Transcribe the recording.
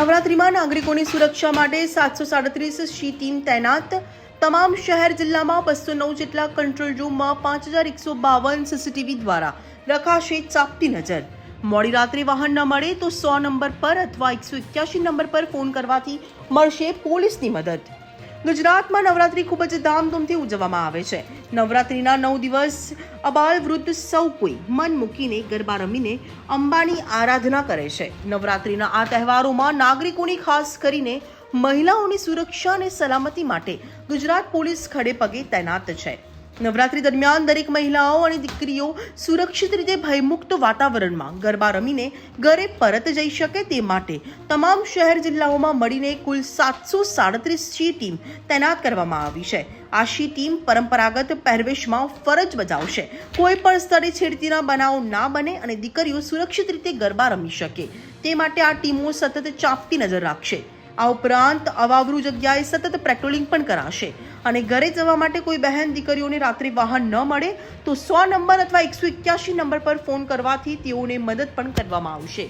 નવરાત્રિમાં નાગરિકોની સુરક્ષા માટે સાતસો સાડત્રીસ સી ટીમ તૈનાત. તમામ શહેર જિલ્લામાં બસો નવ જેટલા કંટ્રોલ રૂમમાં પાંચ હજાર એકસો બાવન સીસીટીવી દ્વારા રખાશે ચાપતી નજર. મોડી રાત્રે વાહન ન મળે તો સો નંબર પર અથવા એકસો એક્યાસી નંબર પર ફોન કરવાથી મળશે પોલીસની મદદ. ગુજરાતમાં નવરાત્રી ખૂબ જ ધામધૂમથી ઉજવવામાં આવે છે. નવરાત્રીના નવ દિવસ અબાલ વૃદ્ધ સૌ કોઈ મન મૂકીને ગરબા રમીને અંબાની આરાધના કરે છે. નવરાત્રીના આ તહેવારોમાં નાગરિકોની ખાસ કરીને મહિલાઓની સુરક્ષા અને સલામતી માટે ગુજરાત પોલીસ ખડે પગે તૈનાત છે. નવરાત્રી દરમિયાન દરેક મહિલાઓ અને દીકરીઓ સુરક્ષિત રીતે ભયમુક્ત વાતાવરણમાં ગરબા રમીને ઘરે પરત જઈ શકે તે માટે તમામ શહેર જિલ્લાઓમાં મળીને કુલ સાતસો સાડત્રીસ ટીમ તૈનાત કરવામાં આવી છે. આ શી ટીમ પરંપરાગત પહેરવેશમાં ફરજ બજાવશે. કોઈ પણ સ્થળે છેડતીના બનાવ ના બને અને દીકરીઓ સુરક્ષિત રીતે ગરબા રમી શકે. તે માટે આ ટીમો સતત ચાંપતી નજર રાખશે. આ ઉપરાંત અવાવરુ જગ્યાએ સતત પેટ્રોલિંગ પણ કરાશે. અને ઘરે જવા માટે કોઈ બહેન દીકરીઓને રાત્રે વાહન ન મળે, તો સો નંબર અથવા એકસો એક્યાસી નંબર પર ફોન કરવાથી તેઓને મદદ પણ કરવામાં આવશે.